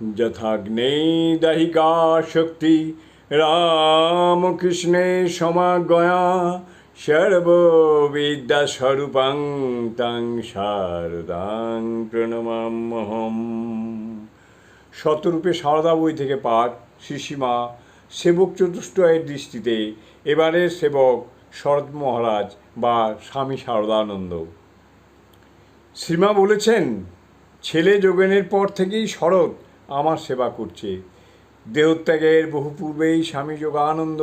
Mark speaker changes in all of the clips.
Speaker 1: যথাগ্নেই দাহিকা শক্তি রামকৃষ্ণে সমাগয়া সর্ববিদ্যা স্বরূপাং তাং শারদাং প্রণমাম্যহম। শতরূপে সারদা বই থেকে পাঠ, শিশিমা, সেবক চতুষ্টয়ের দৃষ্টিতে এবারের সেবক শরৎ মহারাজ বা স্বামী শারদানন্দ শ্রীমা বলেছেন, ছেলে যোগেনের পর থেকেই শরৎ আমার সেবা করছে। দেহত্যাগের বহু পূর্বেই স্বামী যোগানন্দ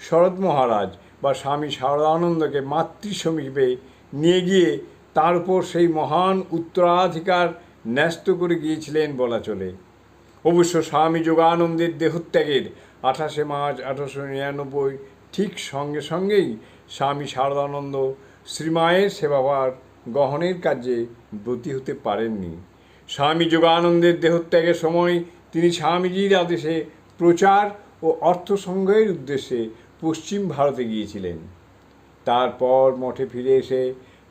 Speaker 1: শরৎ মহারাজ বা স্বামী শারদানন্দকে মাতৃসমীপে নিয়ে গিয়ে তার উপর সেই মহান উত্তরাধিকার ন্যস্ত করে গিয়েছিলেন বলা চলে। অবশ্য স্বামী যোগানন্দের দেহত্যাগের আঠাশে মার্চ আঠারোশো নিরানব্বই ঠিক সঙ্গে সঙ্গেই স্বামী শারদানন্দ শ্রীমায়ের সেবাভার গ্রহণের কাজে ব্রতী হতে পারেননি। স্বামী যোগানন্দের দেহত্যাগের সময় তিনি স্বামীজির আদেশে প্রচার ও অর্থ সংগ্রহের উদ্দেশ্যে পশ্চিম ভারতে গিয়েছিলেন। তারপর মঠে ফিরে এসে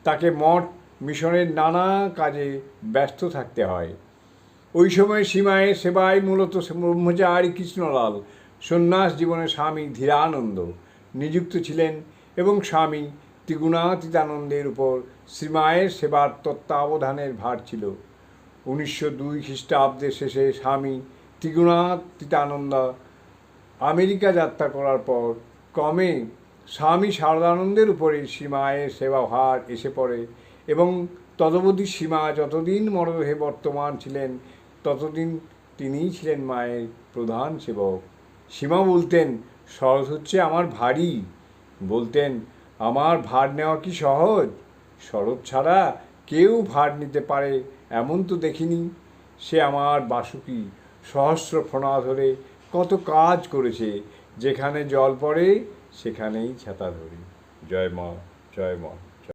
Speaker 1: তাকে মঠ মিশনের নানা কাজে ব্যস্ত থাকতে হয়। ওই সময় সীমায়ের সেবায় মূলত ব্রহ্মচারী কৃষ্ণলাল, সন্ন্যাস জীবনে স্বামী ধীরানন্দ নিযুক্ত ছিলেন এবং স্বামী ত্রিগুণাতীতানন্দের উপর শ্রীমায়ের সেবার তত্ত্বাবধানের ভার ছিল। উনিশশো দুই খ্রিস্টাব্দের শেষে স্বামী ত্রিগুণাতীতানন্দ আমেরিকা যাত্রা করার পর ক্রমে স্বামী শারদানন্দের উপরে সীমায়ের সেবাভার এসে পড়ে এবং তদবধি সীমা যতদিন মরদেহে বর্তমান ছিলেন, ততদিন তিনিই ছিলেন মায়ের প্রধান সেবক। সীমা বলতেন, সহজ হচ্ছে আমার ভারী। বলতেন, আমার ভার নেওয়া কি সহজ? শরৎ ছাড়া কেউ ভার নিতে পারে। এমন তো দেখিনি। সে আমার বাসুকি সহস্র ফোনা ধরে কত কাজ করেছে। যেখানে জল পড়ে, সেখানেই ছাতা ধরি। জয় মা জয় মা।